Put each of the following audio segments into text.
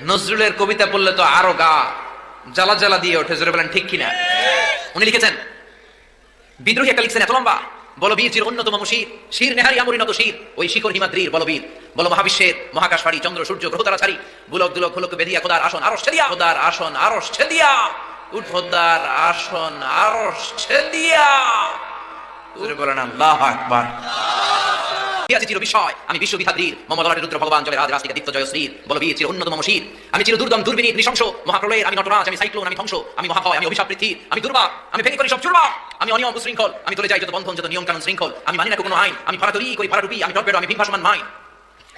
নজরুলের কবিতা পড়লে তো আরও গা জ্বালা জ্বালা দিয়ে ওঠে, জোরে বলেন, ঠিক কিনা? উনি লিখেছেন, বিদ্রোহী একটা লিখছেন, এত লম্বা। বলবীর অন্যতম শির শির নেহারি আমরি নত শির, ওই শিখর হিমাদ্রির বলবীর। বল মহাবিশ্বের মহাকাশ ফাড়ি চন্দ্র, সূর্য, গ্রহ তারা ছাড়ি। বুলক দুলক ফুলক বেদিয়া খোদার আসন আরস ছেদিয়া, খোদার আসন আরস ছেদিয়া। উঠোদার আসন আরস ছেদিয়া। বলেন, আল্লাহ আকবার। আছে চির বিষয় আমি বিশ্ববিধাত্রীর। মমললাটের রুদ্র ভগবান জলের রাজ রাস্তিকা দীপ্ত বলবীর চির আমি চির দুর্দম দুর্বিনীত নৃশংস, মহাপ্রলয়ের, আমি নটরাজ, আমি সাইক্লোন, আমি ধ্বংস, আমি মহাভয়, আমি অভিশাপ আমি দুর্বা আমি ভেঙে করি সব চুরবা আমি অনিয়ম, উশৃঙ্খল, আমি যাই যত বন্ধন, যত নিয়ম কানুন শৃঙ্খল। আমি মানি না কোনো আইন। আমি ফারাতরি করি ফারাটুপি আমি টপেটো আমি ভিনভাসমান মাই।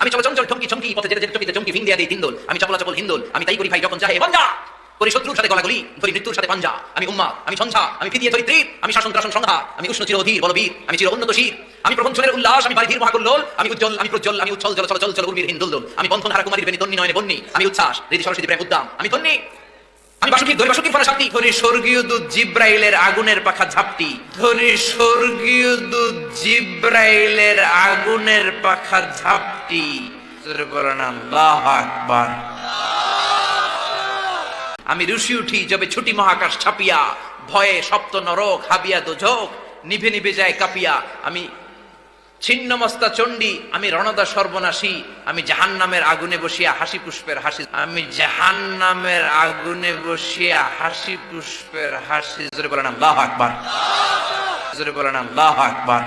আমি চলো চঞ্চল ঠমকি চমকি পথে যেতে যেতে চমকি দিয়া দিই আমি চপলা চপল হিন্দোল। আমি তাই করি ভাই যখন চাহে করি শত্রুর সাথে গলাগলি ধরি মৃত্যুর সাথে পাঞ্জা। আমি উম্মা, আমি সঞ্ঝা আমি ত্রিপ আমি শাসন ত্রাসন সংঘা আমি উষ্ণ চির অধীর, বলবীর। আমি চির উন্নত শীত। আমি প্রবঞ্চনের উল্লাস আমি বাড়িধীর মহাকুল্লোল আমি উজ্জ্বল আমি প্রজ্জ্বল আমি উচ্ছল জল চল চল চল উর্মির হিন্দুল আমি বন্ধন হারা কুমারীর বেনি তন্নি নয়নে বন্নি। আমি উচ্ছ্বাস হৃদি সরস্বতী প্রেম উদ্দাম। আমি তন্নি। আমি বাসুকি ধরি বাসুকির ফানা শক্তি ধরি স্বর্গীয় দূত জিব্রাইলের আগুনের পাখা ঝাপটি। ধরি স্বর্গীয় দূত জিব্রাইলের আগুনের পাখা ঝাপটি। আল্লাহ আকবার। আমি রুশি উঠি যবে ছুটি মহাকাশ ছাপিয়া। ভয়ে সপ্ত নরক হাবিয়া দোঝক। নিভে নিভে যায় কাপিয়া। আমি ছিন্নমস্তা চণ্ডী, আমি রণদা সর্বনাশী, আমি জাহান নামের আগুনে বসিয়া হাসি পুষ্পের হাসি আমি জাহান নামের আগুনে বসিয়া হাসি পুষ্পের হাসি জোরে বলেন আল্লাহ আকবার। জোরে বলেন আল্লাহ আকবার।